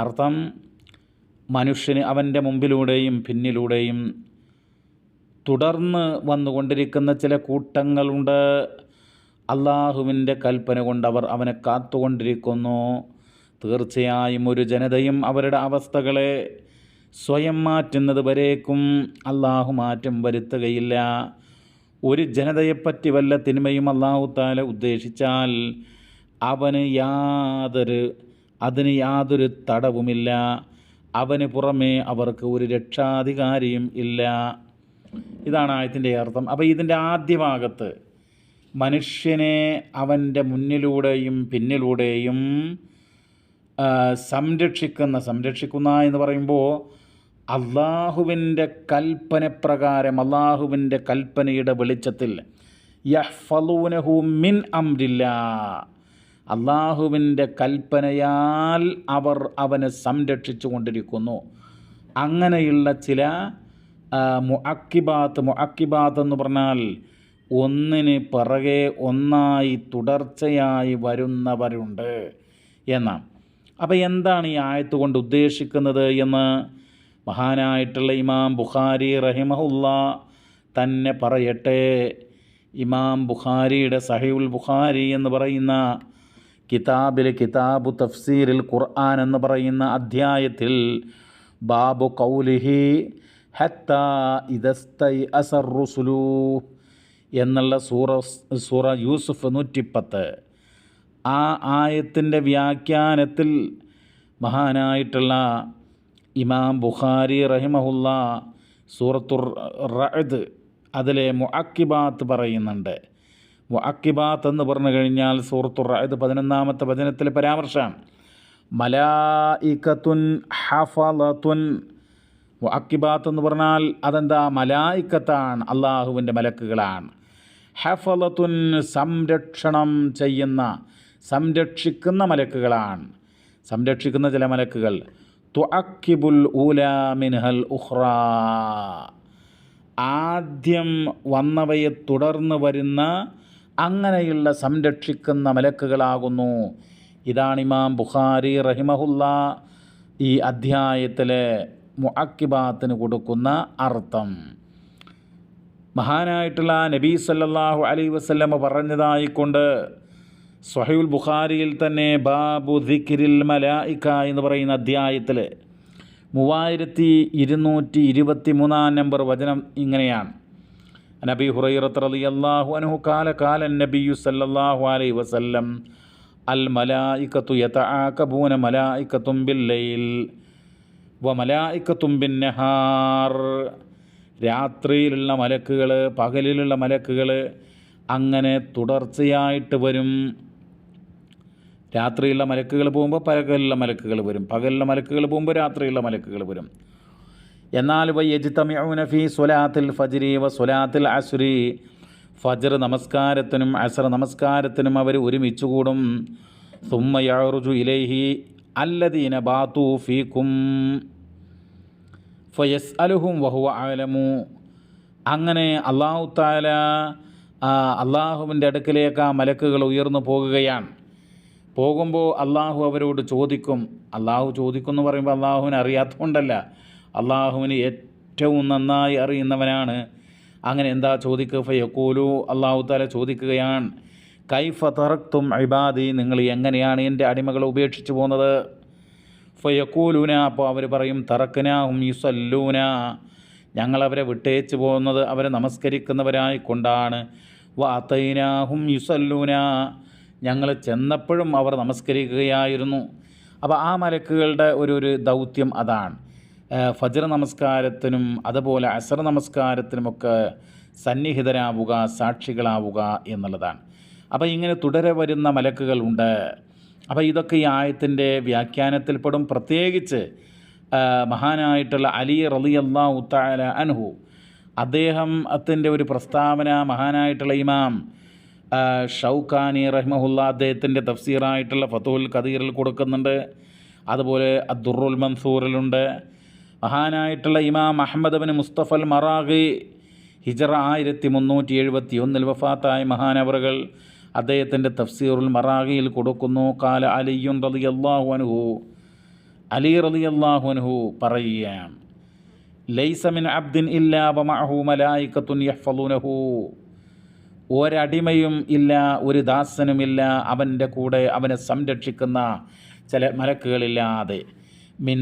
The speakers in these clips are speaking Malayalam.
അർത്ഥം മനുഷ്യന് അവന്റെ മുമ്പിലൂടെയും പിന്നിലൂടെയും തുടർന്ന് വന്നുകൊണ്ടിരിക്കുന്ന ചില കൂട്ടങ്ങളുണ്ട്. അള്ളാഹുവിന്റെ കൽപ്പന കൊണ്ട് അവർ അവനെ കാത്തുകൊണ്ടിരിക്കുന്നു. തീർച്ചയായും ഒരു ജനതയും അവരുടെ അവസ്ഥകളെ സ്വയം മാറ്റുന്നത് വരേക്കും. അള്ളാഹു മാറ്റം വരുത്തുകയില്ല. ഒരു ജനതയെപ്പറ്റി വല്ല തിന്മയും അള്ളാഹു താല ഉദ്ദേശിച്ചാൽ അവന് യാതൊരു അതിന് യാതൊരു തടവുമില്ല. അവന് പുറമേ അവർക്ക് ഒരു രക്ഷാധികാരിയും ഇല്ല. ഇതാണ് ആയത്തിന്റെ അർത്ഥം. അപ്പോൾ ഇതിന്റെ ആദ്യ ഭാഗത്ത് മനുഷ്യനെ അവന്റെ മുന്നിലൂടെയും പിന്നിലൂടെയും സംരക്ഷിക്കുന്ന സംരക്ഷിക്കുന്ന എന്ന് പറയുമ്പോൾ അള്ളാഹുവിന്റെ കൽപ്പന പ്രകാരം അള്ളാഹുവിന്റെ കൽപ്പനയുടെ വെളിച്ചത്തിൽ യഹ്ഫലൂനഹു മിൻ അംരില്ല. അള്ളാഹുവിന്റെ കൽപ്പനയാൽ അവർ അവനെ സംരക്ഷിച്ചു കൊണ്ടിരിക്കുന്നു അങ്ങനെയുള്ള ചില മുഅക്കിബാത്ത് മുഅക്കിബാത്ത് എന്ന് പറഞ്ഞാൽ ഒന്നിന് പിറകെ ഒന്നായി തുടർച്ചയായി വരുന്നവരുണ്ട് എന്നാണ്. അപ്പോൾ എന്താണ് ഈ ആയത്ത് കൊണ്ട് ഉദ്ദേശിക്കുന്നത് എന്ന് മഹാനായിട്ടുള്ള ഇമാം ബുഖാരി റഹിമഹുല്ല തന്നെ പറയട്ടെ. ഇമാം ബുഖാരിയുടെ സഹീഉൽ ബുഖാരി എന്ന് പറയുന്ന കിതാബിൽ കിതാബു തഫ്സീരിൽ ഖുർആൻ എന്ന് പറയുന്ന അധ്യായത്തിൽ ബാബു കൗലിഹി ഹത്ത എന്നുള്ള സൂറ സൂറ യൂസുഫ് നൂറ്റിപ്പത്ത്. ആ ആയത്തിന്റെ വ്യാഖ്യാനത്തിൽ മഹാനായിട്ടുള്ള ഇമാം ബുഖാരി റഹിമഹുല്ല സൂറത്തുർ റഅദ് അതിലെ മുഅക്കിബാത്ത് പറയുന്നുണ്ട്. മുഅക്കിബാത്ത് എന്ന് പറഞ്ഞു കഴിഞ്ഞാൽ സൂറത്തുർ ഇത് പതിനൊന്നാമത്തെ വചനത്തിലെ പരാമർശമാണ് മലായിക്കത്തുൻ ഹഫലത്തുൻ. വാക്കിബാത്ത് എന്ന് പറഞ്ഞാൽ അതെന്താ? മലായിക്കത്താണ് അള്ളാഹുവിന്റെ മലക്കുകളാണ്. ഹഫലത്തുൻ സംരക്ഷണം ചെയ്യുന്ന സംരക്ഷിക്കുന്ന മലക്കുകളാണ്. സംരക്ഷിക്കുന്ന ചില മലക്കുകൾ. തുഅക്കിബുൽ ഊല മിൻഹൽ ഉഖ്റ. ആദ്യം വന്നവയെ തുടർന്ന് വരുന്ന അങ്ങനെയുള്ള സംരക്ഷിക്കുന്ന മലക്കുകളാകുന്നു. ഇതാണ് ഇമാം ബുഖാരി റഹിമഹുല്ല ഈ അധ്യായത്തിലെ മുഅക്കിബാത്തിന് കൊടുക്കുന്ന അർത്ഥം. മഹാനായിട്ടുള്ള നബീ സല്ലാഹു അലി വസ്ലമ പറഞ്ഞതായിക്കൊണ്ട് സൊഹൈൽ ബുഖാരിയിൽ തന്നെ ബാബു ദിക്കിരിൽ മലായിക്ക എന്ന് പറയുന്ന അധ്യായത്തിൽ മൂവായിരത്തി ഇരുന്നൂറ്റി ഇരുപത്തി മൂന്നാം നമ്പർ വചനം ഇങ്ങനെയാണ്. നബി ഹുറൈറത്ത് അലി അള്ളാഹു അനുഹു കാല കാല നബിയു സല്ലാഹു അലൈ വസല്ലം അൽ മലായിക്കത്തു യതആകബൂന മലായിക്കത്തും ബില്ലൈൽ വ മലായിക്കത്തും ബിന്നഹാർ രാത്രിയിലുള്ള മലക്കുകൾ പകലിലുള്ള മലക്കുകൾ അങ്ങനെ തുടർച്ചയായിട്ട് വരും. രാത്രിയുള്ള മലക്കുകൾ പോകുമ്പോൾ പകലിലുള്ള മലക്കുകൾ വരും. പകലിലെ മലക്കുകൾ പോകുമ്പോൾ രാത്രിയുള്ള മലക്കുകൾ വരും. എന്നാൽ വയ്യജിത്തമിഊന ഫി സ്വലാത്തിൽ ഫജ്രി വ സ്വലാത്തിൽ അസുരി. ഫജർ നമസ്കാരത്തിനും അസർ നമസ്കാരത്തിനും അവർ ഒരുമിച്ച് കൂടും സുമ്മയാറുജു ഇലൈഹി അല്ലദീന ബാത്തു ഫീക്കും ഫയസ് അലുഹും വഹുവ ആലമു അങ്ങനെ അള്ളാഹു താല അള്ളാഹുവിന്റെ അടുക്കിലേക്ക് ആ മലക്കുകൾ ഉയർന്നു പോകുകയാണ്. പോകുമ്പോൾ അള്ളാഹു അവരോട് ചോദിക്കും. അള്ളാഹു ചോദിക്കും എന്ന് പറയുമ്പോൾ അള്ളാഹുവിനെ അറിയാത്തതുകൊണ്ടല്ല. അള്ളാഹുവിന് ഏറ്റവും നന്നായി അറിയുന്നവനാണ്. അങ്ങനെ എന്താ ചോദിക്കുക? ഫയക്കൂലു അള്ളാഹു താല ചോദിക്കുകയാണ് കൈഫ തറക്തും ഇബാദി? നിങ്ങൾ എങ്ങനെയാണ് എന്റെ അടിമകളെ ഉപേക്ഷിച്ചു പോകുന്നത്? ഫയക്കൂലൂന അപ്പോൾ അവർ പറയും തറക്കനാഹും യുസല്ലൂന. ഞങ്ങളവരെ വിട്ടേച്ച് പോകുന്നത് അവരെ നമസ്കരിക്കുന്നവരായി കൊണ്ടാണ് വാത്തൈനാഹും യുസല്ലൂന. ഞങ്ങൾ ചെന്നപ്പോഴും അവർ നമസ്കരിക്കുകയായിരുന്നു. അപ്പോൾ ആ മലക്കുകളുടെ ഒരു ഒരു ദൗത്യം അതാണ്. ഫജ്ർ നമസ്കാരത്തിനും അതുപോലെ അസർ നമസ്കാരത്തിനുമൊക്കെ സന്നിഹിതരാവുക സാക്ഷികളാവുക എന്നുള്ളതാണ്. അപ്പോൾ ഇങ്ങനെ തുടരെ വരുന്ന മലക്കുകളുണ്ട് അപ്പോൾ ഇതൊക്കെ ഈ ആയത്തിന്റെ വ്യാഖ്യാനത്തിൽപ്പെടും പ്രത്യേകിച്ച് മഹാനായിട്ടുള്ള അലി റലി അള്ളാ ഉത്താല അൻഹു അദ്ദേഹം അത്തിന്റെ ഒരു പ്രസ്താവന മഹാനായിട്ടുള്ള ഇമാം ഷൗഖാനി റഹ്മുല്ല അദ്ദേഹത്തിന്റെ തഫ്സീറായിട്ടുള്ള ഫത്തുൽ ഖദീറിൽ കൊടുക്കുന്നുണ്ട്. അതുപോലെ അദ്ദുറുൽ മൻസൂറിലുണ്ട്. മഹാനായിട്ടുള്ള ഇമാം അഹമ്മദ് ബിൻ മുസ്തഫൽ മറാഖി ഹിജറ ആയിരത്തി മുന്നൂറ്റി എഴുപത്തി ഒന്നിൽ വഫാത്തായ മഹാനവറുകൾ അദ്ദേഹത്തിന്റെ തഫ്സീറുൽ മറാഖിയിൽ കൊടുക്കുന്നു. കാല അലിയുൻ റതി അള്ളാഹു അനുഹു അലി റതി അള്ളാഹു അനുഹു പറയുകയാണ് ലൈസമിൻ അബ്ദിൻ ഇല്ലാ ബമഅഹു മലായിക്കത്തുൻ യഹ്ഫളുനഹു ഒരടിമയും ഇല്ല ഒരു ദാസനുമില്ല അവന്റെ കൂടെ അവനെ സംരക്ഷിക്കുന്ന ചില മലക്കുകളില്ലാതെ. മിൻ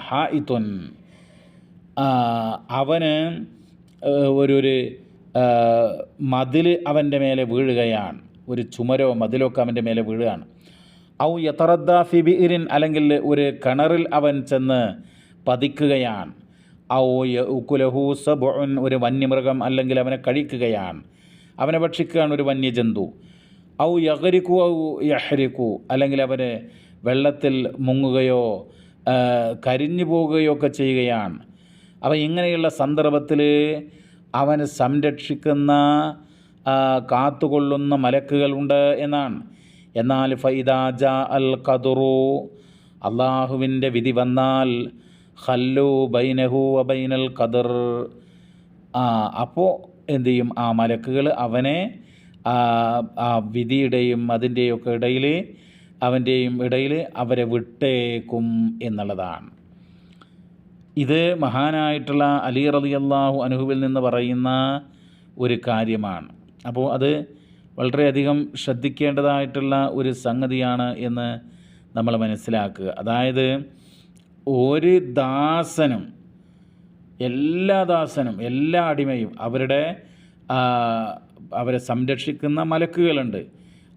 ഹായിത്തുൻ. അവന് ഒരു ഒരു മതിൽ അവന്റെ മേലെ വീഴുകയാണ്. ഒരു ചുമരോ മതിലൊക്കെ അവന്റെ മേലെ വീഴുകയാണ്. ഔ യത്തറദ്ദ ഫിബിറിൻ അല്ലെങ്കിൽ ഒരു കിണറിൽ അവൻ ചെന്ന് പതിക്കുകയാണ്. ഔ ഉക്കുലഹു സബുൻ ഒരു വന്യമൃഗം അല്ലെങ്കിൽ അവനെ കഴിക്കുകയാണ്. അവനെ ഭക്ഷിക്കുകയാണ് ഒരു വന്യജന്തു. ഔ യഹരിക്കു ഔ യഹരിക്കു അല്ലെങ്കിൽ അവന് വെള്ളത്തിൽ മുങ്ങുകയോ കരിഞ്ഞു പോവുകയോ ഒക്കെ ചെയ്യുകയാണ്. അപ്പം ഇങ്ങനെയുള്ള സന്ദർഭത്തിൽ അവന് സംരക്ഷിക്കുന്ന കാത്തുകൊള്ളുന്ന മലക്കുകളുണ്ട് എന്നാണ്. എന്നാൽ ഫൈദാജ അൽ കതുറു അള്ളാഹുവിന്റെ വിധി വന്നാൽ ഹല്ലു ബൈനഹു അബൈനൽ ഖദർ. അപ്പോൾ എന്തു ചെയ്യും? ആ മലക്കുകൾ അവനെ ആ വിധിയുടെയും അതിന്റെയൊക്കെ ഇടയിൽ അവന്റെയും ഇടയിൽ അവരെ വിട്ടേക്കും എന്നുള്ളതാണ്. ഇത് മഹാനായിട്ടുള്ള അലി റലി അള്ളാഹു അനുഹുവിൽ നിന്ന് പറയുന്ന ഒരു കാര്യമാണ്. അപ്പോൾ അത് വളരെയധികം ശ്രദ്ധിക്കേണ്ടതായിട്ടുള്ള ഒരു സംഗതിയാണ് എന്ന് നമ്മൾ മനസ്സിലാക്കുക. അതായത് ഒരു ദാസനും എല്ലാ ദാസനും എല്ലാ അടിമയും അവരുടെ അവരെ സംരക്ഷിക്കുന്ന മലക്കുകളുണ്ട്.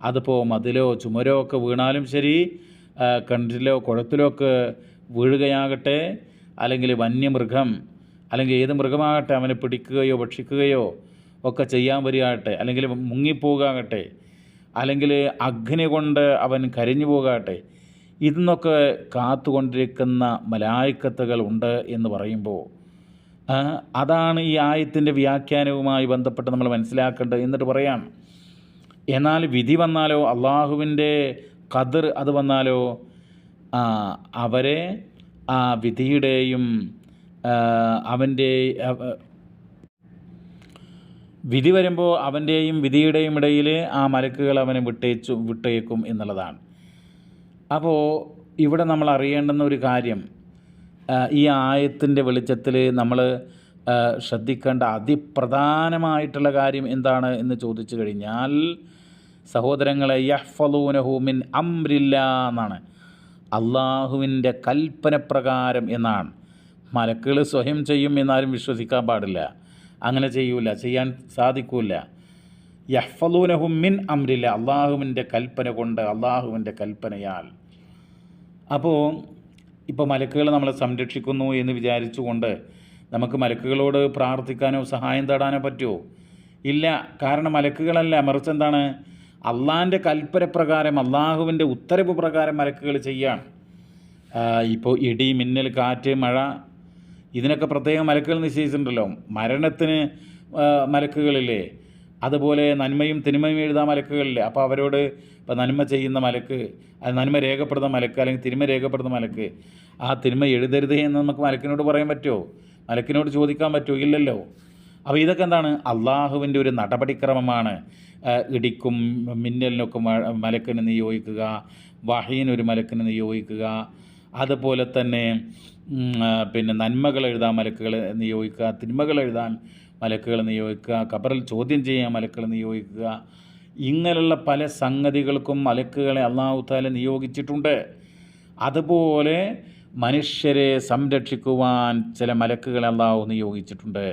അതിപ്പോൾ മതിലോ ചുമരോ ഒക്കെ വീണാലും ശരി കണ്ടിലോ കുളത്തിലോ ഒക്കെ വീഴുകയാകട്ടെ അല്ലെങ്കിൽ വന്യമൃഗം അല്ലെങ്കിൽ ഏത് മൃഗമാകട്ടെ അവനെ പിടിക്കുകയോ ഭക്ഷിക്കുകയോ ഒക്കെ ചെയ്യാൻ വരികയാകട്ടെ അല്ലെങ്കിൽ മുങ്ങിപ്പോകാകട്ടെ അല്ലെങ്കിൽ അഗ്നി കൊണ്ട് അവൻ കരിഞ്ഞു പോകാകട്ടെ ഇതെന്നൊക്കെ കാത്തുകൊണ്ടിരിക്കുന്ന മലായിക്കത്തുകൾ ഉണ്ട് എന്ന് പറയുമ്പോൾ അതാണ് ഈ ആയത്തിന്റെ വ്യാഖ്യാനവുമായി ബന്ധപ്പെട്ട് നമ്മൾ മനസ്സിലാക്കേണ്ടത്. എന്നിട്ട് പറയാം എന്നാൽ വിധി വന്നാലോ അള്ളാഹുവിന്റെ കതിർ അത് വന്നാലോ അവരെ ആ വിധിയുടെയും അവന്റെ വിധി വരുമ്പോൾ അവന്റെയും വിധിയുടെയും ഇടയിൽ ആ മലക്കുകൾ അവനെ വിട്ടേച്ചു വിട്ടേക്കും എന്നുള്ളതാണ്. അപ്പോൾ ഇവിടെ നമ്മൾ അറിയേണ്ടുന്ന ഒരു കാര്യം ഈ ആയത്തിന്റെ വെളിച്ചത്തിൽ നമ്മൾ ശ്രദ്ധിക്കേണ്ട അതിപ്രധാനമായിട്ടുള്ള കാര്യം എന്താണ് എന്ന് ചോദിച്ചു കഴിഞ്ഞാൽ സഹോദരങ്ങളെ യഹ്ഫലൂനഹു മിൻ അമ്രില്ല എന്നാണ്. അള്ളാഹുവിന്റെ കൽപ്പനപ്രകാരം എന്നാണ്. മലക്കുകൾ സ്വയം ചെയ്യും എന്നാരും വിശ്വസിക്കാൻ പാടില്ല. അങ്ങനെ ചെയ്യൂല ചെയ്യാൻ സാധിക്കൂല. യഹ്ഫലൂനഹും മിൻ അമ്രില്ല അള്ളാഹുവിന്റെ കൽപ്പന കൊണ്ട് അള്ളാഹുവിന്റെ കൽപ്പനയാൽ. അപ്പോൾ ഇപ്പോൾ മലക്കുകൾ നമ്മളെ സംരക്ഷിക്കുന്നു എന്ന് വിചാരിച്ചുകൊണ്ട് നമുക്ക് മലക്കുകളോട് പ്രാർത്ഥിക്കാനോ സഹായം തേടാനോ പറ്റുമോ? ഇല്ല. കാരണം മലക്കുകളല്ല. മറിച്ച് എന്താണ്? അള്ളാഹിന്റെ കൽപ്പനപ്രകാരം അള്ളാഹുവിന്റെ ഉത്തരവ് പ്രകാരം മലക്കുകൾ ചെയ്യുകയാണ് ഇപ്പോൾ ഇടി മിന്നൽ കാറ്റ് മഴ ഇതിനൊക്കെ പ്രത്യേകം മലക്കുകൾ നിശ്ചയിച്ചിട്ടുണ്ടല്ലോ. മരണത്തിന് മലക്കുകളില്ലേ അതുപോലെ നന്മയും തിന്മയും എഴുതാൻ മലക്കുകളില്ലേ അപ്പോൾ അവരോട് ഇപ്പോൾ നന്മ ചെയ്യുന്ന മലക്ക് നന്മ രേഖപ്പെടുന്ന മലക്ക് അല്ലെങ്കിൽ തിന്മ രേഖപ്പെടുന്ന മലക്ക് ആ തിന്മ എഴുതരുതേ എന്ന് നമുക്ക് മലക്കിനോട് പറയാൻ പറ്റുമോ? മലക്കിനോട് ചോദിക്കാൻ പറ്റുമോ? ഇല്ലല്ലോ. അപ്പോൾ ഇതൊക്കെ എന്താണ്? അള്ളാഹുവിന്റെ ഒരു നടപടിക്രമമാണ്. ഇടിക്കും മിന്നലിനൊക്കെ മലക്കിന് നിയോഗിക്കുക വഹീനൊരു മലക്കിന് നിയോഗിക്കുക അതുപോലെ തന്നെ പിന്നെ നന്മകൾ എഴുതാൻ മലക്കുകളെ നിയോഗിക്കുക തിന്മകൾ എഴുതാൻ മലക്കുകൾ നിയോഗിക്കുക ഖബറിൽ ചോദ്യം ചെയ്യാൻ മലക്കുകൾ നിയോഗിക്കുക ഇങ്ങനെയുള്ള പല സംഗതികൾക്കും മലക്കുകളെ അള്ളാഹു താല നിയോഗിച്ചിട്ടുണ്ട്. അതുപോലെ മനുഷ്യരെ സംരക്ഷിക്കുവാൻ ചില മലക്കുകളെ അള്ളാഹു നിയോഗിച്ചിട്ടുണ്ട്.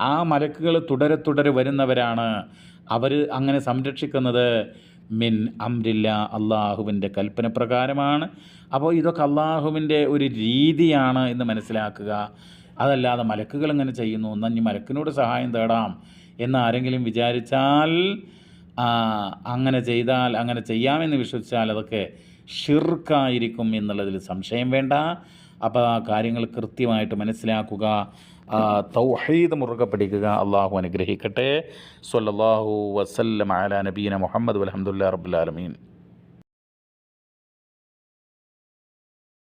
ആ മലക്കുകൾ തുടരെ തുടരെ വരുന്നവരാണ്. അവർ അങ്ങനെ സംരക്ഷിക്കുന്നത് മിൻ അംരില്ല അള്ളാഹുവിന്റെ കൽപ്പന പ്രകാരമാണ്. അപ്പോൾ ഇതൊക്കെ അള്ളാഹുവിന്റെ ഒരു രീതിയാണ് എന്ന് മനസ്സിലാക്കുക. അതല്ലാതെ മലക്കുകൾ ഇങ്ങനെ ചെയ്യുന്നു? എന്നാൽ മലക്കിനോട് സഹായം തേടാം എന്ന് ആരെങ്കിലും വിചാരിച്ചാൽ അങ്ങനെ ചെയ്താൽ അങ്ങനെ ചെയ്യാമെന്ന് വിശ്വസിച്ചാൽ അതൊക്കെ ഷിർക്കായിരിക്കും എന്നുള്ളതിൽ സംശയം വേണ്ട. അപ്പോൾ ആ കാര്യങ്ങൾ കൃത്യമായിട്ട് മനസ്സിലാക്കുക. തൗഹീദ് മുറുകെ പിടിക്കുക അള്ളാഹു അനുഗ്രഹിക്കട്ടെ. സൊല്ലാഹു വസല്ലം അല നബീന മുഹമ്മദ് അലഹമുല്ലാ റബ്ബുലാലമീൻ